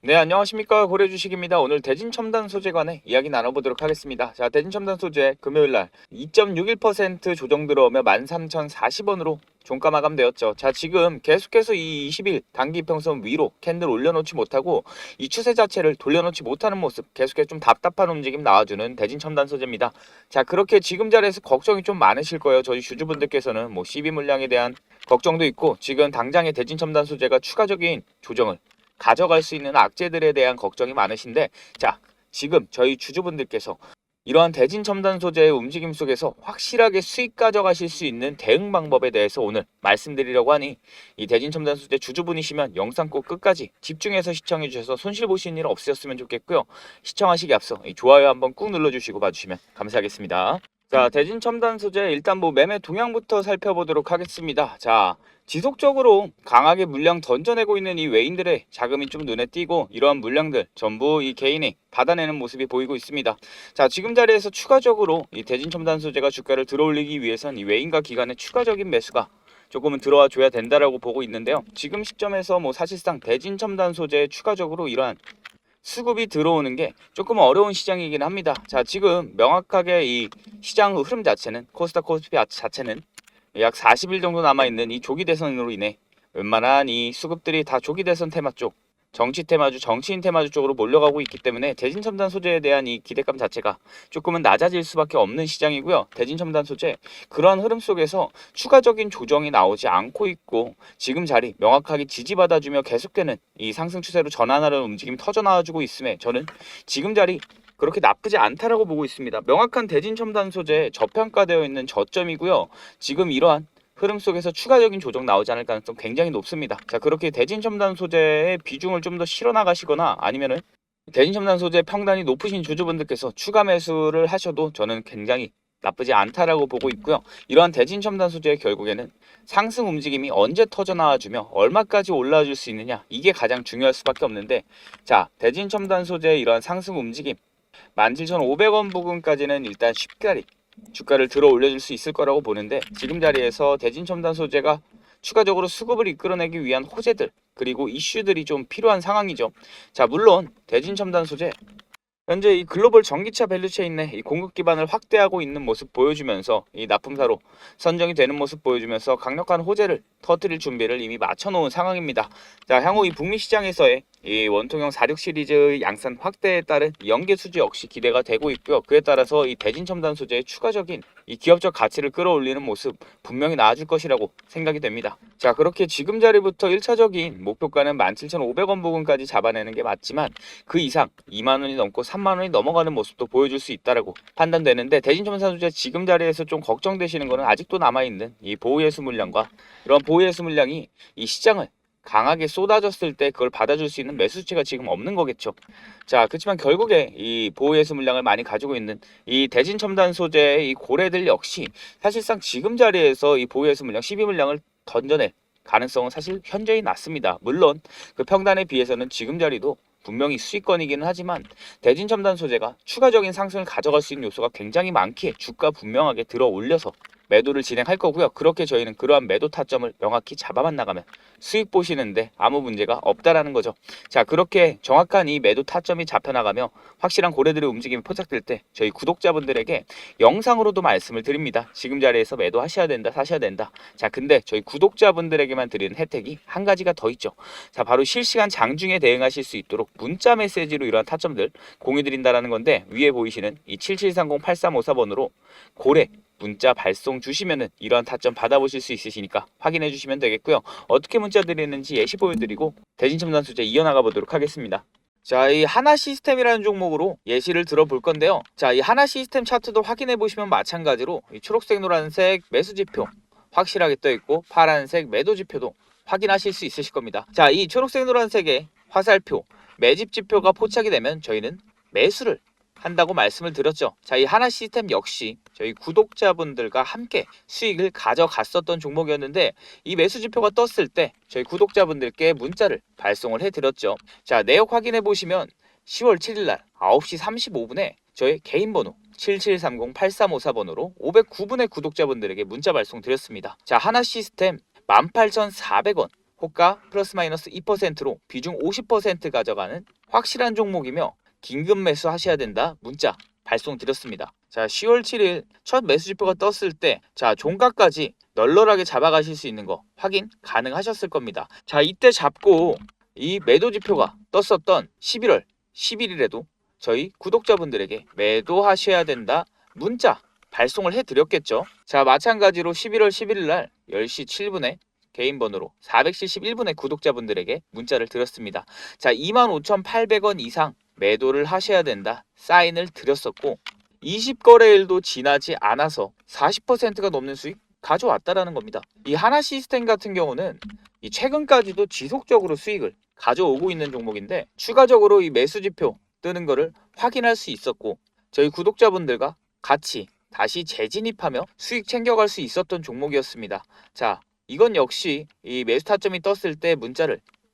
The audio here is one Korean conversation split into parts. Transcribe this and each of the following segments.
네, 안녕하십니까. 고려주식입니다. 오늘 대진 첨단 소재 관해 이야기 나눠보도록 하겠습니다. 자, 대진 첨단 소재 금요일 날 2.61% 조정 들어오며 13,040원으로 종가 마감되었죠. 자, 지금 계속해서 이 20일 단기 평선 위로 캔들 올려놓지 못하고 이 추세 자체를 돌려놓지 못하는 모습 계속해서 좀 답답한 움직임 나와주는 대진 첨단 소재입니다. 자, 그렇게 지금 자리에서 걱정이 좀 많으실 거예요. 저희 주주분들께서는 뭐12 물량에 대한 걱정도 있고 지금 당장의 대진 첨단 소재가 추가적인 조정을 가져갈 수 있는 악재들에 대한 걱정이 많으신데 자 지금 저희 주주분들께서 이러한 대진 첨단 소재의 움직임 속에서 확실하게 수익 가져가실 수 있는 대응 방법에 대해서 오늘 말씀드리려고 하니 이 대진 첨단 소재 주주분이시면 영상 꼭 끝까지 집중해서 시청해 주셔서 손실 보시는 일 없으셨으면 좋겠고요. 시청하시기 앞서 이 좋아요 한번 꾹 눌러주시고 봐주시면 감사하겠습니다 자 대진 첨단 소재 일단 뭐 매매 동향부터 살펴보도록 하겠습니다 자 지속적으로 강하게 물량 던져내고 있는 이 외인들의 자금이 좀 눈에 띄고 이러한 물량들 전부 이 개인이 받아내는 모습이 보이고 있습니다. 자 지금 자리에서 추가적으로 이 대진 첨단 소재가 주가를 들어올리기 위해선 이 외인과 기관의 추가적인 매수가 조금은 들어와 줘야 된다라고 보고 있는데요. 지금 시점에서 뭐 사실상 대진 첨단 소재에 추가적으로 이러한 수급이 들어오는 게 조금 어려운 시장이긴 합니다. 자, 지금 명확하게 이 시장 흐름 자체는 코스닥 코스피 자체는 약 40일 정도 남아 있는 이 조기 대선으로 인해 웬만한 이 수급들이 다 조기 대선 테마 쪽 정치 테마주, 정치인 테마주 쪽으로 몰려가고 있기 때문에 대진 첨단 소재에 대한 이 기대감 자체가 조금은 낮아질 수밖에 없는 시장이고요. 대진 첨단 소재 그러한 흐름 속에서 추가적인 조정이 나오지 않고 있고 지금 자리 명확하게 지지받아주며 계속되는 이 상승 추세로 전환하려는 움직임이 터져 나와주고 있음에 저는 지금 자리 그렇게 나쁘지 않다라고 보고 있습니다. 명확한 대진 첨단 소재 저평가되어 있는 저점이고요. 지금 이러한 흐름 속에서 추가적인 조정 나오지 않을 가능성 굉장히 높습니다. 자 그렇게 대진 첨단 소재의 비중을 좀 더 실어 나가시거나 아니면은 대진 첨단 소재 평단이 높으신 주주분들께서 추가 매수를 하셔도 저는 굉장히 나쁘지 않다라고 보고 있고요. 이러한 대진 첨단 소재의 결국에는 상승 움직임이 언제 터져 나와주며 얼마까지 올라줄 수 있느냐 이게 가장 중요할 수밖에 없는데 자 대진 첨단 소재의 이러한 상승 움직임 17,500원 부근까지는 일단 쉽게 주가를 들어 올려줄 수 있을 거라고 보는데 지금 자리에서 대진 첨단 소재가 추가적으로 수급을 이끌어내기 위한 호재들 그리고 이슈들이 좀 필요한 상황이죠. 자 물론 대진 첨단 소재 현재 이 글로벌 전기차 밸류체인 내이 공급 기반을 확대하고 있는 모습 보여주면서 이 납품사로 선정이 되는 모습 보여주면서 강력한 호재를 터뜨릴 준비를 이미 마쳐놓은 상황입니다. 자 향후 이 북미 시장에서의 이 원통형 46 시리즈의 양산 확대에 따른 연계 수주 역시 기대가 되고 있고요. 그에 따라서 이 대진 첨단 소재의 추가적인 이 기업적 가치를 끌어올리는 모습 분명히 나아질 것이라고 생각이 됩니다. 자 그렇게 지금 자리부터 1차적인 목표가는 17,500원 부근까지 잡아내는 게 맞지만 그 이상 2만 원이 넘고 3만 원이 넘어가는 모습도 보여줄 수 있다라고 판단되는데 대진 첨단 소재 지금 자리에서 좀 걱정되시는 거는 아직도 남아있는 이 보호예수 물량과 이런 보호예수 물량이 이 시장을 강하게 쏟아졌을 때 그걸 받아줄 수 있는 매수치가 지금 없는 거겠죠. 자, 그렇지만 결국에 이 보호예수 물량을 많이 가지고 있는 이 대진 첨단 소재의 이 고래들 역시 사실상 지금 자리에서 이 보호예수 물량 12 물량을 던져낼 가능성은 사실 현저히 낮습니다. 물론 그 평단에 비해서는 지금 자리도 분명히 수익권이기는 하지만 대진 첨단 소재가 추가적인 상승을 가져갈 수 있는 요소가 굉장히 많기에 주가 분명하게 들어 올려서 매도를 진행할 거고요. 그렇게 저희는 그러한 매도 타점을 명확히 잡아만 나가면 수익 보시는데 아무 문제가 없다라는 거죠. 자, 그렇게 정확한 이 매도 타점이 잡혀나가며 확실한 고래들의 움직임이 포착될 때 저희 구독자분들에게 영상으로도 말씀을 드립니다. 지금 자리에서 매도하셔야 된다, 사셔야 된다. 자, 근데 저희 구독자분들에게만 드리는 혜택이 한 가지가 더 있죠. 자, 바로 실시간 장중에 대응하실 수 있도록 문자 메시지로 이러한 타점들 공유드린다라는 건데 위에 보이시는 이 7730-8354번으로 고래 문자 발송 주시면은 이러한 타점 받아보실 수 있으시니까 확인해 주시면 되겠고요. 어떻게 문자 드리는지 예시 보여드리고 대진 첨단 소재 이어나가 보도록 하겠습니다. 자, 이 하나 시스템이라는 종목으로 예시를 들어볼 건데요. 자, 이 하나 시스템 차트도 확인해 보시면 마찬가지로 이 초록색, 노란색 매수 지표 확실하게 떠 있고 파란색 매도 지표도 확인하실 수 있으실 겁니다. 자, 이 초록색, 노란색의 화살표 매집 지표가 포착이 되면 저희는 매수를 한다고 말씀을 드렸죠. 자, 이 하나 시스템 역시 저희 구독자분들과 함께 수익을 가져갔었던 종목이었는데 이 매수 지표가 떴을 때 저희 구독자분들께 문자를 발송을 해드렸죠. 자, 내역 확인해 보시면 10월 7일 날 9시 35분에 저의 개인 번호 7730-8354번으로 509분의 구독자분들에게 문자 발송 드렸습니다. 자, 하나 시스템 18,400원 호가 플러스 마이너스 2%로 비중 50% 가져가는 확실한 종목이며 긴급 매수 하셔야 된다 문자 발송드렸습니다. 자 10월 7일 첫 매수 지표가 떴을 때 자 종가까지 널널하게 잡아가실 수 있는 거 확인 가능하셨을 겁니다. 자 이때 잡고 이 매도 지표가 떴었던 11월 11일에도 저희 구독자분들에게 매도하셔야 된다 문자 발송을 해드렸겠죠. 자 마찬가지로 11월 11일 날 10시 7분에 개인 번호로 471분의 구독자분들에게 문자를 드렸습니다. 자 25,800원 이상 매도를 하셔야 된다 사인을 드렸었고 20거래일도 지나지 않아서 40%가 넘는 수익 가져왔다라는 겁니다. 이 하나 시스템 같은 경우는 이 최근까지도 지속적으로 수익을 가져오고 있는 종목인데 추가적으로 이 매수 지표 뜨는 거를 확인할 수 있었고 저희 구독자분들과 같이 다시 재진입하며 수익 챙겨갈 수 있었던 종목이었습니다. 자, 이건 역시 이 매수 타점이 떴을 때 문자를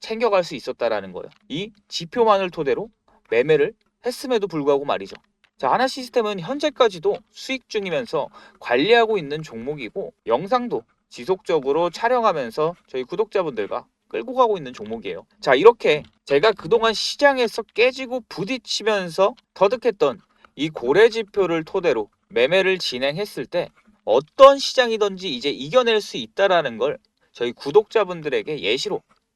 챙겨갈 수 있었다라는 거예요. 이 지표만을 토대로 매매를 했음에도 불구하고 말이죠. 자, 하나 시스템은 현재까지도 수익 중이면서 관리하고 있는 종목이고 영상도 지속적으로 촬영하면서 저희 구독자분들과 끌고 가고 있는 종목이에요. 자, 이렇게 제가 그동안 시장에서 깨지고 부딪히면서 터득했던 이 고래 지표를 토대로 매매를 진행했을 때 어떤 시장이든지 이제 이겨낼 수 있다라는 걸 저희 구독자분들에게 예시로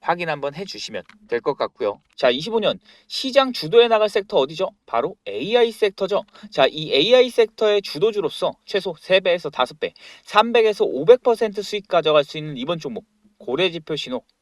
확인 한번 해주시면 될 것 같고요. 자, 25년 시장 주도에 나갈 섹터 어디죠? 바로 AI 섹터죠. 자, 이 AI 섹터의 주도주로서 최소 3배에서 5배, 300에서 500% 수익 가져갈 수 있는 이번 종목 고래지표 신호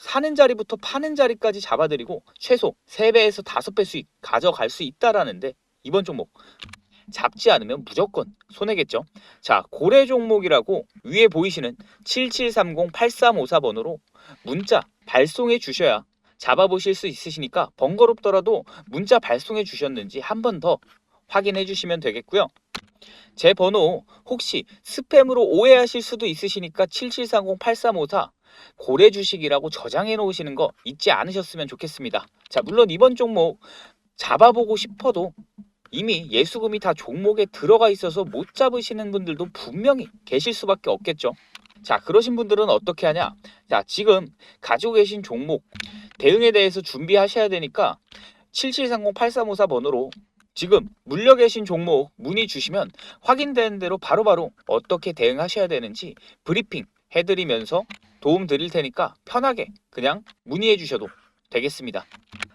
사는 자리부터 파는 자리까지 잡아드리고 최소 3배에서 5배 수익 가져갈 수 있다라는데 이번 종목 잡지 않으면 무조건 손해겠죠. 자, 고래 종목이라고 위에 보이시는 7730-8354번으로 문자 발송해 주셔야 잡아보실 수 있으시니까 번거롭더라도 문자 발송해 주셨는지 한 번 더 확인해 주시면 되겠고요. 제 번호 혹시 스팸으로 오해하실 수도 있으시니까 7730-8354 고래 주식이라고 저장해 놓으시는 거 잊지 않으셨으면 좋겠습니다. 자, 물론 이번 종목 잡아보고 싶어도 이미 예수금이 다 종목에 들어가 있어서 못 잡으시는 분들도 분명히 계실 수밖에 없겠죠. 자, 그러신 분들은 어떻게 하냐? 자, 지금 가지고 계신 종목 대응에 대해서 준비하셔야 되니까 7730-8354 번호로 지금 물려 계신 종목 문의 주시면 확인되는 대로 바로바로 어떻게 대응하셔야 되는지 브리핑 해드리면서 도움 드릴 테니까 편하게 그냥 문의해 주셔도 되겠습니다.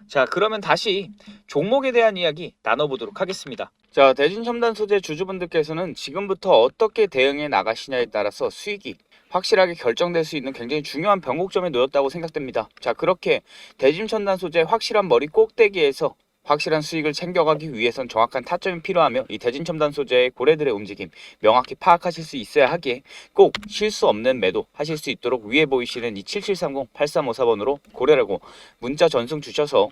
자, 그러면 다시 종목에 대한 이야기 나눠보도록 하겠습니다. 자, 대진 첨단 소재 주주분들께서는 지금부터 어떻게 대응해 나가시냐에 따라서 수익이 확실하게 결정될 수 있는 굉장히 중요한 변곡점에 놓였다고 생각됩니다. 자, 그렇게 대진 첨단 소재 확실한 머리 꼭대기에서 확실한 수익을 챙겨가기 위해선 정확한 타점이 필요하며 이 대진 첨단 소재의 고래들의 움직임 명확히 파악하실 수 있어야 하기에 꼭 실수 없는 매도 하실 수 있도록 위에 보이시는 이 7730-8354번으로 고래라고 문자 전송 주셔서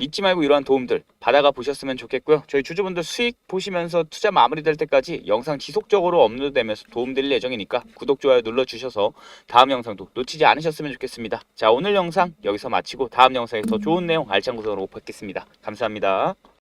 잊지 말고 이러한 도움들 받아가 보셨으면 좋겠고요. 저희 주주분들 수익 보시면서 투자 마무리될 때까지 영상 지속적으로 업로드되면서 도움드릴 예정이니까 구독, 좋아요 눌러주셔서 다음 영상도 놓치지 않으셨으면 좋겠습니다. 자 오늘 영상 여기서 마치고 다음 영상에 더 좋은 내용 알찬 구성으로 뵙겠습니다. 감사합니다.